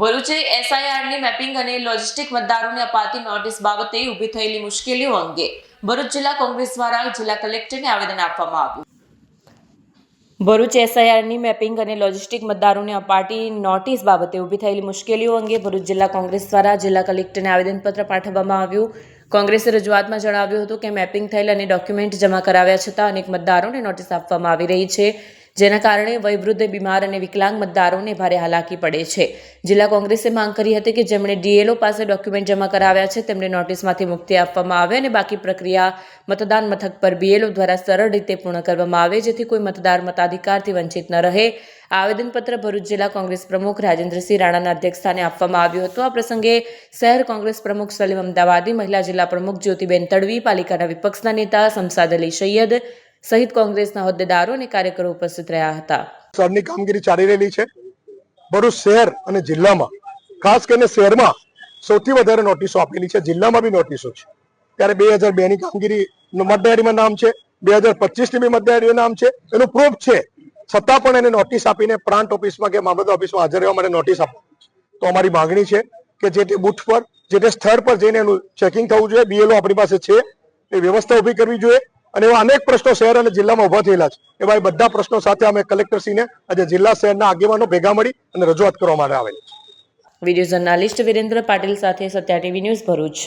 ભરૂચે એસઆઈઆરની mapping અને logistic મતદારોને અપાતી નોટિસ બાબતે ઊભી થયેલી મુશ્કેલીઓ અંગે ભરૂચ જિલ્લા કોંગ્રેસ દ્વારા જિલ્લા કલેક્ટરને આવેદન આપવામાં આવ્યું. ભરૂચ એસઆઈઆરની મેપિંગ અને લોજિસ્ટિક મતદારોને અપાતી નોટિસ બાબતે ઊભી થયેલી મુશ્કેલીઓ અંગે ભરૂચ જિલ્લા કોંગ્રેસ દ્વારા જિલ્લા કલેક્ટરને આવેદનપત્ર પાઠવવામાં આવ્યું. કોંગ્રેસે રજૂઆતમાં જણાવ્યું હતું કે મેપિંગ થયેલ અને ડોક્યુમેન્ટ જમા કરાવ્યા છતાં અનેક મતદારોને નોટિસ આપવામાં આવી રહી છે. જેના કારણે વયવૃદ્ધ બીમાર અને વિકલાંગ મતદારોને ભારે હાલાકી પડે છે. જિલ્લા કોંગ્રેસે માંગ કરી હતી કે જેમણે ડીએલઓ પાસે ડોક્યુમેન્ટ જમા કરાવ્યા છે, તેમને નોટિસમાંથી મુક્તિ આપવામાં આવે અને બાકી પ્રક્રિયા મતદાન મથક પર બીએલઓ દ્વારા સરળ રીતે પૂર્ણ કરવામાં આવે, જેથી કોઈ મતદાર મતાધિકારથી વંચિત ન રહે. આવેદનપત્ર ભરૂચ જિલ્લા કોંગ્રેસ પ્રમુખ રાજેન્દ્રસિંહ રાણાના અધ્યક્ષસ્થાને આપવામાં આવ્યું હતું. આ પ્રસંગે શહેર કોંગ્રેસ પ્રમુખ સલીમ અમદાવાદી, મહિલા જિલ્લા પ્રમુખ જ્યોતિબેન તડવી, પાલિકાના વિપક્ષના નેતા સમસાદ અલી સૈયદ સહિત કોંગ્રેસના હોદ્દેદારો અને કાર્યકરો ઉપસ્થિત રહ્યા હતા. સ્તરની કામગીરી ચાલી રહેલી છે. ભરૂચ શહેર અને જિલ્લામાં, ખાસ કરીને શહેરમાં સૌથી વધારે નોટિસો આપેલી છે. જિલ્લામાં બી નોટિસો છે. ત્યારે બે હજાર બે ની કામગીરી મતદારીમાં નામ છે. બે હજાર પચીસની બી મતદારીમાં નામ છે. એનું પ્રૂફ છે. છતાં પણ એને નોટિસ આપીને પ્રાંત ઓફિસમાં કે મામલતદાર ઓફિસમાં હાજર રહેવા માટે નોટિસ આપો. તો અમારી માંગણી છે કે જે તે બુથ પર, જે તે સ્થળ પર જઈને એનું ચેકિંગ થવું જોઈએ. બીએલઓ આપણી પાસે છે. એ વ્યવસ્થા ઊભી કરવી જોઈએ. અને એવા અનેક પ્રશ્નો શહેર અને જિલ્લામાં ઊભા થયેલા છે. એવા એ બધા પ્રશ્નો સાથે અમે કલેક્ટરશ્રીને આજે જિલ્લા શહેરના આગેવાનો ભેગા મળી અને રજૂઆત કરવા માટે આવેલી છે. વીડિયો જર્નાલિસ્ટ વિરેન્દ્ર પાટીલ સાથે સત્યા ટીવી ન્યૂઝ ભરૂચ.